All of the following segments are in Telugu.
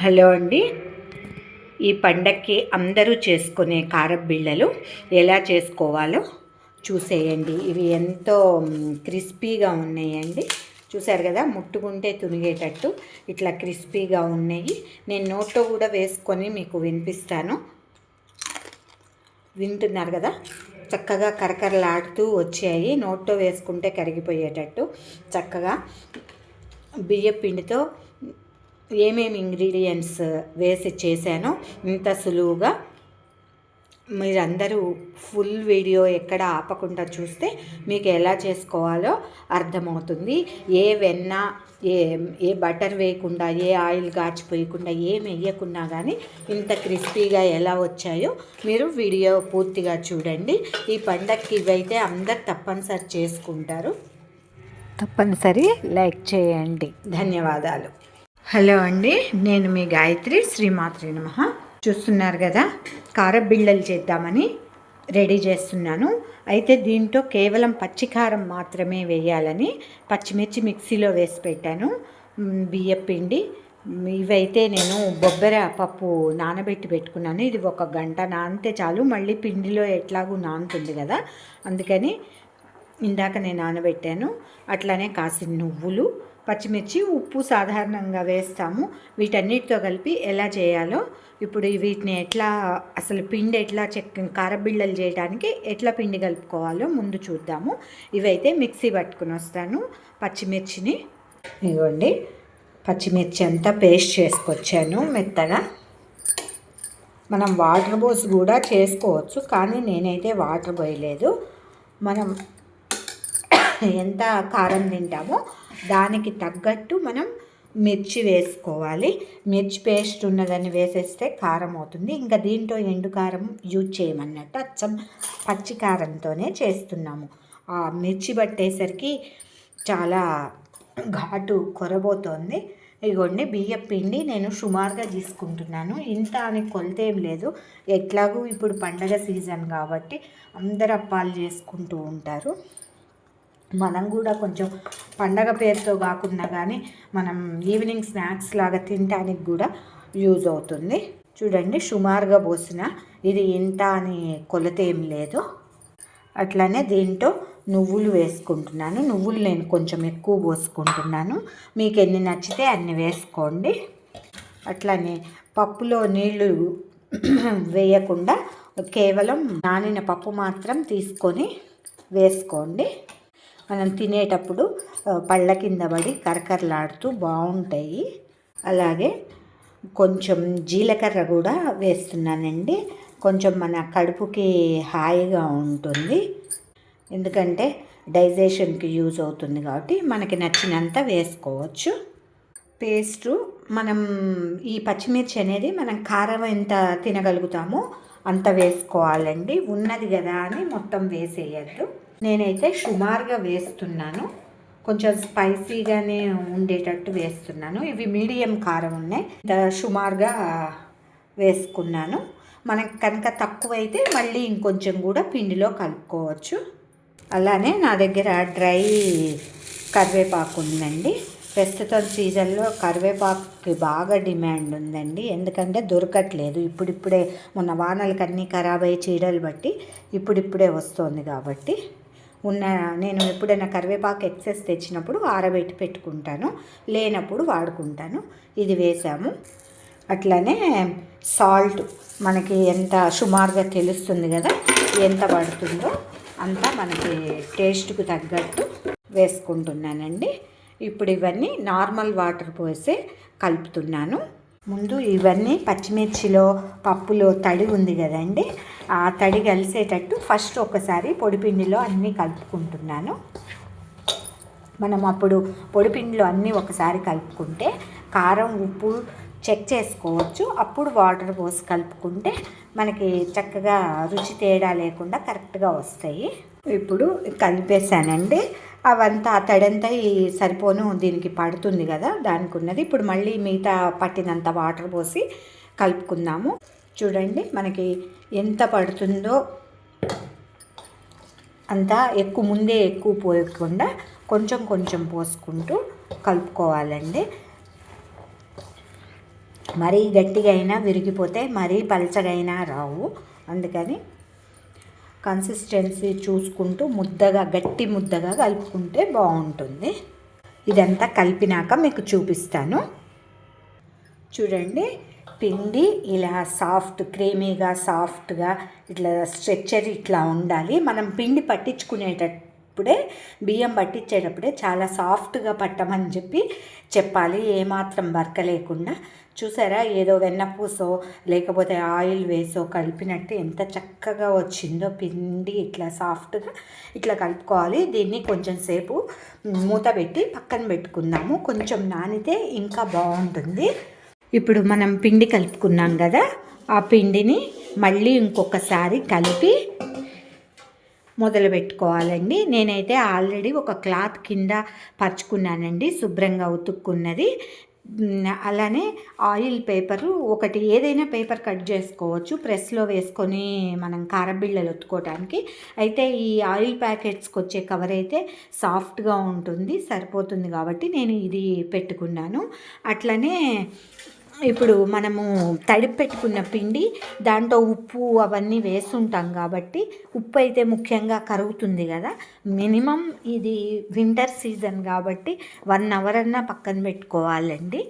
హలో అండి. ఈ పండక్కి అందరూ చేసుకునే కారం బిళ్ళలు ఎలా చేసుకోవాలో చూసేయండి. ఇవి ఎంతో క్రిస్పీగా ఉన్నాయండి. చూసారు కదా ముట్టుకుంటే తునిగేటట్టు ఇట్లా క్రిస్పీగా ఉన్నాయి. నేను నోట్లో కూడా వేసుకొని మీకు వినిపిస్తాను. వింటున్నారు కదా చక్కగా కరకరలాడుతూ వచ్చాయి. నోట్లో వేసుకుంటే కరిగిపోయేటట్టు చక్కగా బియ్య పిండితో ఏమేమి ఇంగ్రీడియంట్స్ వేసి చేశానో ఇంత సులువుగా మీరందరూ ఫుల్ వీడియో ఎక్కడ ఆపకుండా చూస్తే మీకు ఎలా చేసుకోవాలో అర్థమవుతుంది. ఏ వెన్న ఏ ఏ బటర్ వేయకుండా ఏ ఆయిల్ కాచిపోయకుండా ఏం వేయకుండా కానీ ఇంత క్రిస్పీగా ఎలా వచ్చాయో మీరు వీడియో పూర్తిగా చూడండి. ఈ పండగకి ఇవైతే అందరు తప్పనిసరి చేసుకుంటారు. తప్పనిసరి లైక్ చేయండి. ధన్యవాదాలు. హలో అండి నేను మీ గాయత్రి శ్రీమాత్రి నమ. చూస్తున్నారు కదా కారబిళ్ళలు చేద్దామని రెడీ చేస్తున్నాను. అయితే దీంట్లో కేవలం పచ్చికారం మాత్రమే వేయాలని పచ్చిమిర్చి మిక్సీలో వేసి పెట్టాను. బియ్యపిండి ఇవైతే నేను బొబ్బెర పప్పు నానబెట్టి పెట్టుకున్నాను. ఇది ఒక గంట నానితే చాలు. మళ్ళీ పిండిలో ఎట్లాగూ నానుతుంది కదా అందుకని ఇందాక నేను నానబెట్టాను. అట్లానే కాసిన నువ్వులు పచ్చిమిర్చి ఉప్పు సాధారణంగా వేస్తాము. వీటన్నిటితో కలిపి ఎలా చేయాలో ఇప్పుడు వీటిని ఎట్లా అసలు పిండి ఎట్లా చెక్ కారబిళ్ళలు చేయడానికి ఎట్లా పిండి కలుపుకోవాలో ముందు చూద్దాము. ఇవైతే మిక్సీ పట్టుకుని వస్తాను పచ్చిమిర్చిని. ఇవ్వండి పచ్చిమిర్చి అంతా పేస్ట్ చేసుకొచ్చాను మెత్తగా. మనం వాటర్ పోసి కూడా చేసుకోవచ్చు కానీ నేనైతే వాటర్ పోయలేదు. మనం ఎంత కారం తింటామో దానికి తగ్గట్టు మనం మిర్చి వేసుకోవాలి. మిర్చి పేస్ట్ ఉన్నదని వేసేస్తే కారం అవుతుంది. ఇంకా దీంట్లో ఎండు కారం యూజ్ చేయమన్నట్టు అచ్చం పచ్చి కారంతోనే చేస్తున్నాము. ఆ మిర్చి పట్టేసరికి చాలా ఘాటు కొరబోతోంది. ఇగోండి బియ్యం పిండి నేను సుమారుగా తీసుకుంటున్నాను. ఇంత అని కొలత ఏం లేదు. ఎట్లాగూ ఇప్పుడు పండగ సీజన్ కాబట్టి అందరు అప్పాలు చేసుకుంటూ ఉంటారు. మనం కూడా కొంచెం పండగ పేరుతో కాకుండా కానీ మనం ఈవినింగ్ స్నాక్స్ లాగా తినడానికి కూడా యూజ్ అవుతుంది. చూడండి సుమారుగా పోసిన ఇది ఇంత అని కొలత ఏం లేదు. అట్లానే దీంట్లో నువ్వులు వేసుకుంటున్నాను. నువ్వులు నేను కొంచెం ఎక్కువ పోసుకుంటున్నాను. మీకు ఎన్ని నచ్చితే అన్ని వేసుకోండి. అట్లానే పప్పులో నీళ్ళు వేయకుండా కేవలం నానిన పప్పు మాత్రం తీసుకొని వేసుకోండి. మనం తినేటప్పుడు పళ్ళ కింద పడి కరకరలాడుతూ బాగుంటాయి అలాగే కొంచెం జీలకర్ర కూడా వేస్తున్నానండి. కొంచెం మన కడుపుకి హాయిగా ఉంటుంది. ఎందుకంటే డైజెషన్కి యూజ్ అవుతుంది కాబట్టి మనకి నచ్చినంత వేసుకోవచ్చు. పేస్టు మనం ఈ పచ్చిమిర్చి అనేది మనం కారం ఎంత తినగలుగుతామో అంత వేసుకోవాలండి. ఉన్నది కదా అని మొత్తం వేసేయద్దు. నేనైతే సుమారుగా వేస్తున్నాను. కొంచెం స్పైసీగానే ఉండేటట్టు వేస్తున్నాను. ఇవి మీడియం కారం ఉన్నాయి. సుమారుగా వేసుకున్నాను. మనకు కనుక తక్కువైతే మళ్ళీ ఇంకొంచెం కూడా పిండిలో కలుపుకోవచ్చు. అలానే నా దగ్గర డ్రై కరివేపాకు ఉందండి. ప్రస్తుతం సీజన్లో కరివేపాకుకి బాగా డిమాండ్ ఉందండి. ఎందుకంటే దొరకట్లేదు. ఇప్పుడిప్పుడే మొన్న వానలకి అన్నీ ఖరాబ్ అయ్యి చీడలు బట్టి ఇప్పుడిప్పుడే వస్తుంది కాబట్టి. ఉన్న నేను ఎప్పుడైనా కరివేపాకు ఎక్సెస్ తెచ్చినప్పుడు ఆరబెట్టి పెట్టుకుంటాను. లేనప్పుడు వాడుకుంటాను. ఇది వేసాము. అట్లనే సాల్ట్ మనకి ఎంత సుమారుగా తెలుస్తుంది కదా ఎంత పడుతుందో అంతా మనకి టేస్ట్కు తగ్గట్టు వేసుకుంటున్నానండి. ఇప్పుడు ఇవన్నీ నార్మల్ వాటర్ పోసి కలుపుతున్నాను. ముందు ఇవన్నీ పచ్చిమిర్చిలో పప్పులో తడి ఉంది కదండి. ఆ తడి కలిసేటట్టు ఫస్ట్ ఒకసారి పొడిపిండిలో అన్నీ కలుపుకుంటున్నాను. మనం అప్పుడు పొడిపిండిలో అన్నీ ఒకసారి కలుపుకుంటే కారం ఉప్పు చెక్ చేసుకోవచ్చు. అప్పుడు వాటర్ పోసి కలుపుకుంటే మనకి చక్కగా రుచి తేడా లేకుండా కరెక్ట్గా వస్తాయి. ఇప్పుడు కలిపేసానండి అవంతా ఆ తడంతా ఈ సరిపోను దీనికి పడుతుంది కదా దానికి ఉన్నది ఇప్పుడు మళ్ళీ మిగతా పట్టినంత వాటర్ పోసి కలుపుకుందాము. చూడండి మనకి ఎంత పడుతుందో. అంతా ఎక్కువ ముందే ఎక్కువ పోయకుండా కొంచెం కొంచెం పోసుకుంటూ కలుపుకోవాలండి. మరీ గట్టిగా అయినా విరిగిపోతే మరీ పలచగైనా అయినా రావు. అందుకని కన్సిస్టెన్సీ చూసుకుంటూ ముద్దగా గట్టి ముద్దగా కలుపుకుంటే బాగుంటుంది. ఇదంతా కలిపినాక మీకు చూపిస్తాను. చూడండి పిండి ఇలా సాఫ్ట్ క్రీమీగా సాఫ్ట్గా ఇట్లా స్ట్రెచ్చర్ ఇట్లా ఉండాలి. మనం పిండి పట్టించుకునేటప్పుడే బియ్యం పట్టించేటప్పుడే చాలా సాఫ్ట్గా పట్టమని చెప్పి చెప్పాలి. ఏమాత్రం బరక లేకుండా చూసారా? ఏదో వెన్నపూసో లేకపోతే ఆయిల్ వేసో కలిపినట్టు ఎంత చక్కగా వచ్చిందో పిండి ఇట్లా సాఫ్ట్గా ఇట్లా కలుపుకోవాలి. దీన్ని కొంచెం సేపు మూత పెట్టి పక్కన పెట్టుకుందాము. కొంచెం నానితే ఇంకా బాగుంటుంది. ఇప్పుడు మనం పిండి కలుపుకున్నాం కదా ఆ పిండిని మళ్ళీ ఇంకొకసారి కలిపి మొదలు పెట్టుకోవాలండి నేనైతే ఆల్రెడీ ఒక క్లాత్ కింద పరుచుకున్నానండి. శుభ్రంగా ఉతుక్కున్నది. అలానే ఆయిల్ పేపరు ఒకటి ఏదైనా పేపర్ కట్ చేసుకోవచ్చు. ప్రెస్లో వేసుకొని మనం కారబిళ్ళలు ఒత్తుకోవడానికి అయితే ఈ ఆయిల్ ప్యాకెట్స్కి వచ్చే కవర్ అయితే సాఫ్ట్గా ఉంటుంది సరిపోతుంది కాబట్టి నేను ఇది పెట్టుకున్నాను. అట్లనే ఇప్పుడు మనము తడిపి పెట్టుకున్న పిండి దాంట్లో ఉప్పు అవన్నీ వేస్తుంటాం కాబట్టి ఉప్పు అయితే ముఖ్యంగా కరుగుతుంది కదా. మినిమం ఇది వింటర్ సీజన్ కాబట్టి వన్ అవర్ అన్నా పక్కన పెట్టుకోవాలండి.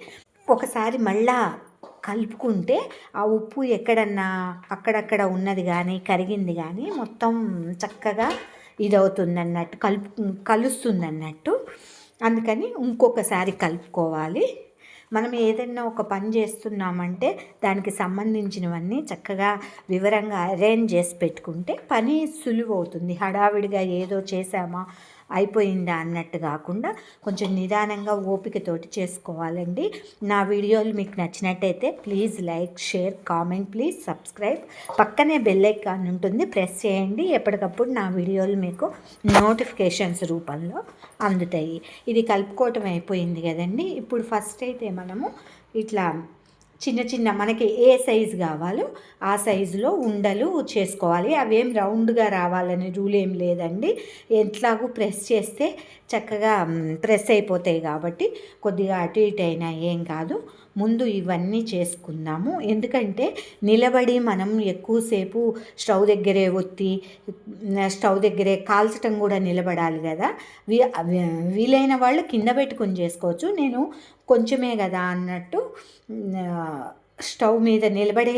ఒకసారి మళ్ళా కలుపుకుంటే ఆ ఉప్పు ఎక్కడన్నా అక్కడక్కడ ఉన్నది కానీ కరిగింది కానీ మొత్తం చక్కగా ఇదవుతుంది అన్నట్టు కలుపు కలుస్తుంది అన్నట్టు అందుకని ఇంకొకసారి కలుపుకోవాలి. మనం ఏదైనా ఒక పని చేస్తున్నామంటే దానికి సంబంధించినవన్నీ చక్కగా వివరంగా అరేంజ్ చేసి పెట్టుకుంటే పని సులువు అవుతుంది హడావిడిగా ఏదో చేసామా అయిపోయిందా అన్నట్టు కాకుండా కొంచెం నిదానంగా ఓపికతోటి చేసుకోవాలండి. నా వీడియోలు మీకు నచ్చినట్టయితే please like share comment please subscribe. పక్కనే బెల్ ఐకాన్ ఉంటుంది ప్రెస్ చేయండి. ఎప్పటికప్పుడు నా వీడియోలు మీకు నోటిఫికేషన్స్ రూపంలో అందుతాయి. ఇది కలుపుకోవటం అయిపోయింది కదండి. ఇప్పుడు ఫస్ట్ అయితే మనము ఇట్లా చిన్న చిన్న మనకి ఏ సైజు కావాలో ఆ సైజులో ఉండలు చేసుకోవాలి. అవేం రౌండ్గా రావాలని రూల్ ఏం లేదండి. ఎట్లాగూ ప్రెస్ చేస్తే చక్కగా ప్రెస్ అయిపోతాయి కాబట్టి కొద్దిగా అటు ఇటు అయినా ఏం కాదు. ముందు ఇవన్నీ చేసుకుందాము. ఎందుకంటే నిలబడి మనం ఎక్కువసేపు స్టవ్ దగ్గరే ఒత్తి స్టవ్ దగ్గరే కాల్చటం కూడా నిలబడాలి కదా. వీలైన వాళ్ళు కింద పెట్టుకొని చేసుకోవచ్చు. నేను కొంచెమే కదా అన్నట్టు స్టవ్ మీద నిలబడే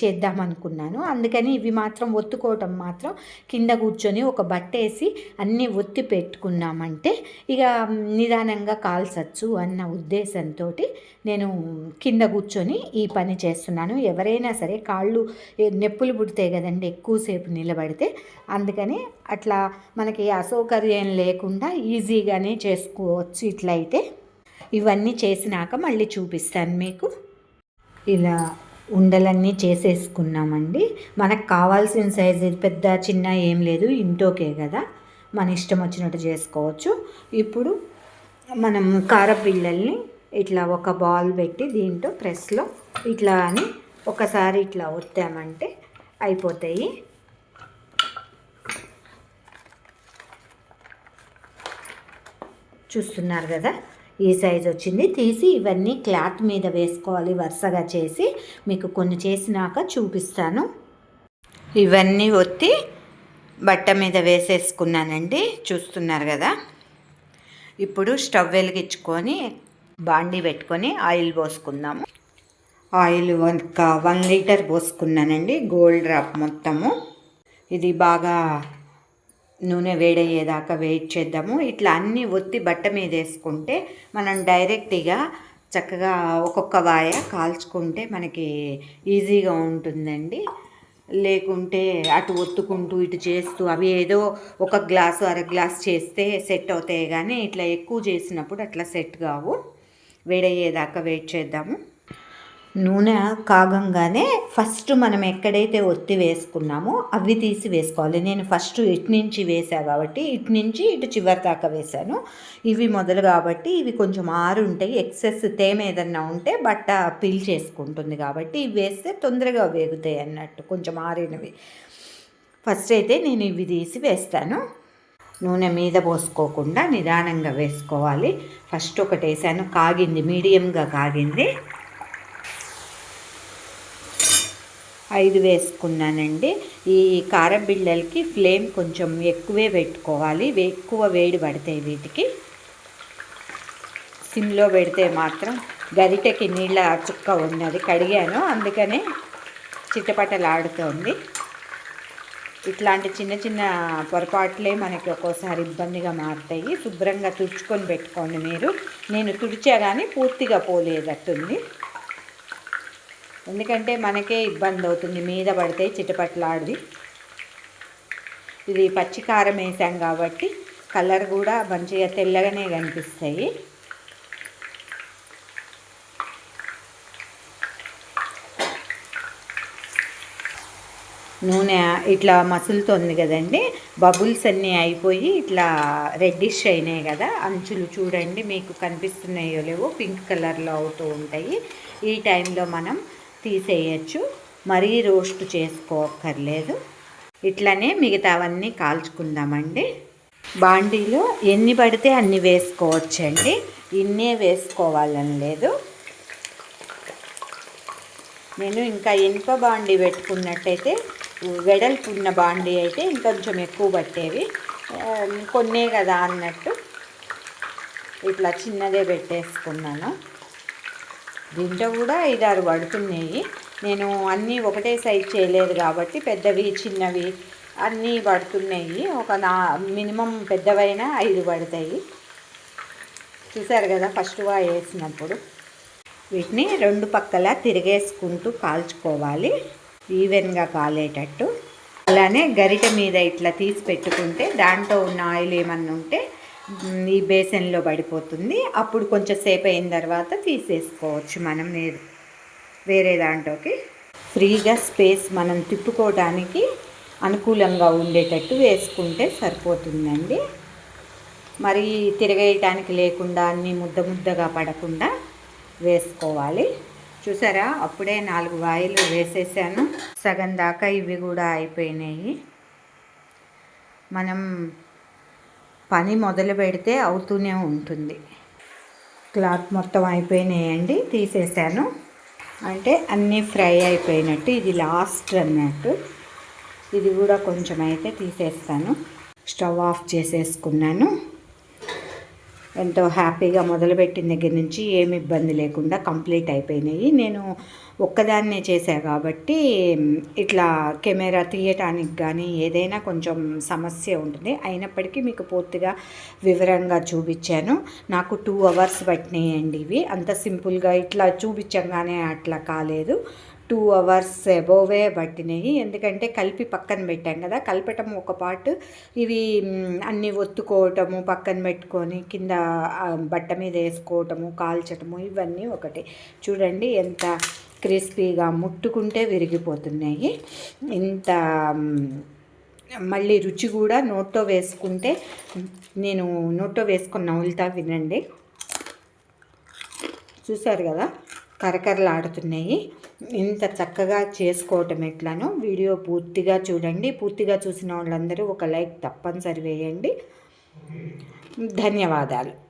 చేద్దాం అనుకున్నాను. అందుకని ఇవి మాత్రం ఒత్తుకోవటం మాత్రం కింద కూర్చొని ఒక బట్టేసి అన్నీ ఒత్తి పెట్టుకున్నామంటే ఇక నిదానంగా కాల్చచ్చు అన్న ఉద్దేశంతో నేను కింద కూర్చొని ఈ పని చేస్తున్నాను. ఎవరైనా సరే కాళ్ళు నొప్పులు పుడితే కదండి ఎక్కువసేపు నిలబడితే అందుకని అట్లా మనకి అసౌకర్యం లేకుండా ఈజీగానే చేసుకోవచ్చు ఇట్లయితే. ఇవన్నీ చేసినాక మళ్ళీ చూపిస్తాను మీకు. ఇలా ఉండలన్నీ చేసేసుకున్నామండి. మనకు కావాల్సిన సైజు పెద్ద చిన్న ఏం లేదు. ఇంటోకే కదా. మన ఇష్టం వచ్చినట్టు చేసుకోవచ్చు. ఇప్పుడు మనం కారపిల్లల్ని ఇట్లా ఒక బాల్ పెట్టి దీంట్లో ప్రెస్లో ఇట్లా అని ఒకసారి ఇట్లా ఒత్తామంటే అయిపోతాయి. చూస్తున్నారు కదా. ఈ సైజ్ వచ్చింది. తీసి ఇవన్నీ క్లాత్ మీద వేసుకోవాలి. వరుసగా చేసి మీకు కొన్ని చేసినాక చూపిస్తాను. ఇవన్నీ ఒత్తి బట్ట మీద వేసేసుకున్నానండి. చూస్తున్నారు కదా? ఇప్పుడు స్టవ్ వెలిగించుకొని బాండీ పెట్టుకొని ఆయిల్ పోసుకుందాము. ఆయిల్ ఒక వన్ లీటర్ పోసుకున్నానండి. గోల్డ్ డ్రాప్ మొత్తము. ఇది బాగా నూనె వేడయ్యేదాకా వెయిట్ చేద్దాము. ఇట్లా అన్నీ ఒత్తి బట్ట మీద వేసుకుంటే మనం డైరెక్ట్గా చక్కగా ఒక్కొక్క వాయ కాల్చుకుంటే మనకి ఈజీగా ఉంటుందండి. లేకుంటే అటు ఒత్తుకుంటూ ఇటు చేస్తూ అవి ఏదో ఒక గ్లాసు అర గ్లాస్ చేస్తే సెట్ అవుతాయి కానీ ఇట్లా ఎక్కువ చేసినప్పుడు అట్లా సెట్ కావు. వేడయ్యేదాకా వెయిట్ చేద్దాము. నూనె కాగంగానే ఫస్ట్ మనం ఎక్కడైతే ఒత్తి వేసుకున్నామో అవి తీసి వేసుకోవాలి. నేను ఫస్ట్ ఇటు నుంచి వేసా కాబట్టి ఇటు నుంచి ఇటు చివరి దాకా వేసాను ఇవి మొదలు కాబట్టి ఇవి కొంచెం ఆరు ఉంటాయి. ఎక్సెస్ తేమ ఏదన్నా ఉంటే బట్ట పీల్ చేసుకుంటుంది కాబట్టి ఇవి వేస్తే తొందరగా వేగుతాయి అన్నట్టు. కొంచెం ఆరినవి. ఫస్ట్ అయితే నేను ఇవి తీసి వేస్తాను. నూనె మీద పోసుకోకుండా నిదానంగా వేసుకోవాలి. ఫస్ట్ ఒకటి వేసాను. కాగింది. మీడియంగా కాగింది. ఐదు వేసుకున్నానండి. ఈ కారం బిళ్ళలకి ఫ్లేమ్ కొంచెం ఎక్కువే పెట్టుకోవాలి. ఎక్కువ వేడి పడతాయి వీటికి. సిమ్లో పెడితే మాత్రం గరిటెకి నీళ్ళ చుక్క ఉన్నది. కడిగాను. అందుకనే చిట్టపట్టలాడుతోంది ఇట్లాంటి చిన్న చిన్న పొరపాట్లే మనకి ఒక్కోసారి ఇబ్బందిగా మారుతాయి. శుభ్రంగా తుడుచుకొని పెట్టుకోండి మీరు. నేను తుడిచా కానీ పూర్తిగా పోలేదట్టుంది. ఎందుకంటే మనకే ఇబ్బంది అవుతుంది మీద పడితే చిటపట్లాడిది. ఇది పచ్చికారం వేసాం కాబట్టి కలర్ కూడా మంచిగా తెల్లగానే కనిపిస్తాయి. నూనె ఇట్లా మసులుతోంది కదండి బబుల్స్ అన్నీ అయిపోయి ఇట్లా రెడ్డిష్ అయినాయి కదా అంచులు చూడండి మీకు కనిపిస్తున్నాయో లేవో పింక్ కలర్లో అవుతూ ఉంటాయి. ఈ టైంలో మనం తీసేయచ్చు. మరీ రోస్ట్ చేసుకోక్కర్లేదు. ఇట్లనే మిగతావన్నీ కాల్చుకుందామండి. బాండీలో ఎన్ని పడితే అన్ని వేసుకోవచ్చండి. ఇన్నే వేసుకోవాలని లేదు. నేను ఇంకా ఇనుప బాండీ పెట్టుకున్నట్టయితే వెడల్పు ఉన్న బాండీ అయితే ఇంకొంచెం ఎక్కువ పట్టేవి. కొన్నే కదా అన్నట్టు. ఇట్లా చిన్నదే పెట్టేసుకున్నాను. దీంట్లో కూడా ఐదారు పడుతున్నాయి. నేను అన్నీ ఒకటే సైజ్ చేయలేదు కాబట్టి పెద్దవి చిన్నవి అన్నీ పడుతున్నాయి. ఒక నా మినిమం పెద్దవైన ఐదు పడతాయి. చూసారు కదా ఫస్ట్గా వేసినప్పుడు. వీటిని రెండు పక్కల తిరిగేసుకుంటూ కాల్చుకోవాలి. ఈవెన్గా కాలేటట్టు. అలానే గరిట మీద ఇట్లా తీసి పెట్టుకుంటే దాంట్లో ఉన్న ఆయిల్ ఏమన్నా ఉంటే ఈ బేసన్లో పడిపోతుంది. అప్పుడు కొంచెం సేపు అయిన తర్వాత తీసేసుకోవచ్చు మనం వేరే దాంట్లోకి. ఫ్రీగా స్పేస్ మనం తిప్పుకోవడానికి అనుకూలంగా ఉండేటట్టు వేసుకుంటే సరిపోతుందండి. మరి తిరగేయటానికి లేకుండా అన్ని ముద్ద ముద్దగా పడకుండా వేసుకోవాలి. చూసారా? అప్పుడే నాలుగు వాయిలు వేసేసాను. సగం దాకా ఇవి కూడా అయిపోయినాయి. మనం పని మొదలు పెడితే అవుతూనే ఉంటుంది. క్లాత్ మొత్తం అయిపోయినాయండి తీసేసాను అంటే అన్నీ ఫ్రై అయిపోయినట్టు ఇది లాస్ట్ అన్నట్టు. ఇది కూడా కొంచెం అయితే తీసేస్తాను. స్టవ్ ఆఫ్ చేసేసుకున్నాను. ఎంతో హ్యాపీగా మొదలుపెట్టిన దగ్గర నుంచి ఏమి ఇబ్బంది లేకుండా కంప్లీట్ అయిపోయినాయి. నేను ఒక్కదాన్నే చేశా కాబట్టి ఇట్లా కెమెరా తీయటానికి కానీ ఏదైనా కొంచెం సమస్య ఉంటుంది. అయినప్పటికీ మీకు పూర్తిగా వివరంగా చూపించాను. నాకు టూ అవర్స్ పట్టినాయండి ఇవి. అంత సింపుల్గా ఇట్లా చూపించగానే అట్లా కాలేదు. టూ అవర్స్ అబోవే పట్టినాయి. ఎందుకంటే కలిపి పక్కన పెట్టాం కదా కలపటం ఒక పార్ట్. ఇవి అన్నీ ఒత్తుకోవటము పక్కన పెట్టుకొని కింద బట్ట మీద వేసుకోవటము కాల్చటము ఇవన్నీ ఒకటి. చూడండి ఎంత క్రిస్పీగా ముట్టుకుంటే విరిగిపోతున్నాయి. ఇంత మళ్ళీ రుచి కూడా నోట్లో వేసుకుంటే నేను నోట్లో వేసుకున్న నవ్వులుతా వినండి. చూశారు కదా కరకరలాడుతున్నాయి. ఇంత చక్కగా చేసుకోవటం ఎట్లానో వీడియో పూర్తిగా చూడండి. పూర్తిగా చూసిన వాళ్ళందరూ ఒక లైక్ తప్పనిసరి వేయండి. ధన్యవాదాలు.